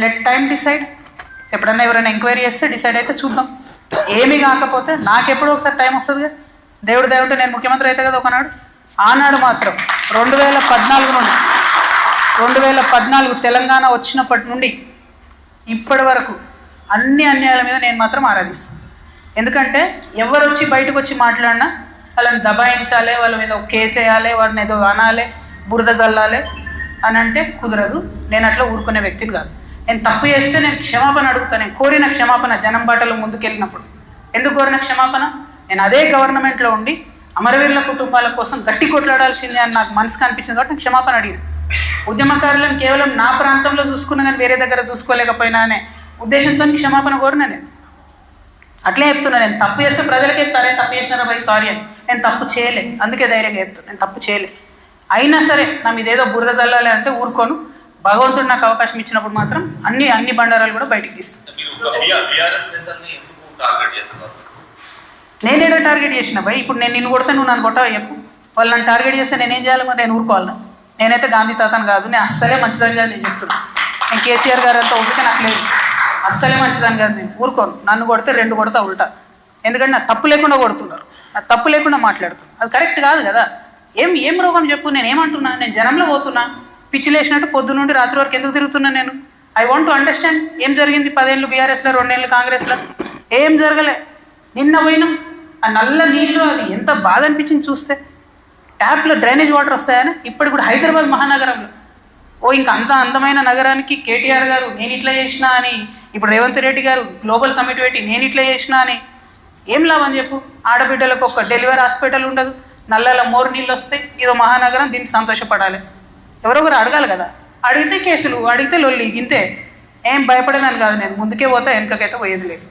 Let time decide ఎప్పుడన్నా ఎవరైనా enquiry చేస్తే డిసైడ్ అయితే చూద్దాం. ఏమీ కాకపోతే నాకెప్పుడో ఒకసారి టైం వస్తుంది కదా దేవుడు దేవుంటే నేను ముఖ్యమంత్రి అయితే కదా ఒకనాడు? ఆనాడు మాత్రం రెండు వేల పద్నాలుగు నుండి రెండు వేల పద్నాలుగు తెలంగాణ వచ్చినప్పటి నుండి ఇప్పటి వరకు అన్ని అన్యాయాల మీద నేను మాత్రం ఆరాధిస్తాను. ఎందుకంటే ఎవరు వచ్చి బయటకు వచ్చి మాట్లాడినా వాళ్ళని దబాయించాలి వాళ్ళ మీద ఒక కేసు వేయాలి వారిని ఏదో అనాలి బురద చల్లాలి అని అంటే కుదరదు. నేను అట్లా ఊరుకునే వ్యక్తిని కాదు. నేను తప్పు చేస్తే నేను క్షమాపణ అడుగుతాను నేను కోరిన క్షమాపణ జనం బాటలో ముందుకెళ్ళినప్పుడు. ఎందుకు కోరిన క్షమాపణ? నేను అదే గవర్నమెంట్లో ఉండి అమరవీరుల కుటుంబాల కోసం గట్టి కొట్లాడాల్సిందే అని నాకు మనసుకు అనిపించింది కాబట్టి నేను క్షమాపణ అడిగిన. ఉద్యమకారులను కేవలం నా ప్రాంతంలో చూసుకున్నా కానీ వేరే దగ్గర చూసుకోలేకపోయినా అనే ఉద్దేశంతో క్షమాపణ కోరిన నేను. అట్లే చెప్తున్నా నేను తప్పు చేస్తే ప్రజలకి చెప్తారే తప్పు చేసినారా భయ్ సారీ అని. నేను తప్పు చేయలే అందుకే ధైర్యంగా చెప్తాను నేను తప్పు చేయలే. అయినా సరే నా మీద ఏదో బుర్ర చల్లాలి అంటే ఊరుకోను. భగవంతుడు నాకు అవకాశం ఇచ్చినప్పుడు మాత్రం అన్ని అన్ని బండారాలు కూడా బయటికి తీస్తాను నేనేడో టార్గెట్ చేసిన భయ్. ఇప్పుడు నేను నిన్ను కొడితే నువ్వు నన్ను కొట్టావు చెప్పు. వాళ్ళు నన్ను టార్గెట్ చేస్తే నేనేం చేయాలి? మరి నేను ఊరుకోవాలా? నేనైతే గాంధీ తాతను కాదు. నేను అస్సలే మంచిదని కాదు నేను చెప్తున్నా. నేను కేసీఆర్ గారు అంతా ఓపిక నాకు లేదు. అస్సలే మంచిదని కాదు నేను. ఊరుకోను. నన్ను కొడితే రెండు కొడతా ఉల్టా. ఎందుకంటే నా తప్పు లేకుండా కొడుతున్నారు. నా తప్పు లేకుండా మాట్లాడుతున్నారు. అది కరెక్ట్ కాదు కదా. ఏం ఏం రోగం చెప్పు? నేను ఏమంటున్నా? నేను జనంలో పోతున్నా. పిచ్చి లేచినట్టు పొద్దు నుండి రాత్రి వరకు ఎందుకు తిరుగుతున్నాను నేను? ఐ వాంట్ టు అండర్స్టాండ్ ఏం జరిగింది పదేళ్ళు బీఆర్ఎస్లో రెండేళ్ళు కాంగ్రెస్లో? ఏం జరగలే? నిన్న పోయినాం. ఆ నల్ల నీళ్ళు అది ఎంత బాధ అనిపించింది చూస్తే. ట్యాప్లో డ్రైనేజ్ వాటర్ వస్తాయని? ఇప్పటికి కూడా హైదరాబాద్ మహానగరంలో. ఓ ఇంకా అంత అందమైన నగరానికి కేటీఆర్ గారు నేను ఇట్లా చేసినా అని. ఇప్పుడు రేవంత్ రెడ్డి గారు గ్లోబల్ సమిట్ పెట్టి నేను ఇట్లా చేసినా అని. ఏం లాభం చెప్పు? ఆడబిడ్డలకు ఒక డెలివరీ హాస్పిటల్ ఉండదు. నల్లల మోరు నీళ్ళు వస్తాయి. ఇదో మహానగరం దీనికి సంతోషపడాలి. ఎవరో ఒకరు అడగాలి కదా. అడిగితే కేసులు అడిగితే లొల్లి ఇంతే. ఏం భయపడేదాన్ని కాదు నేను. ముందుకే పోతా వెనకకైతే పోయేది లేదు.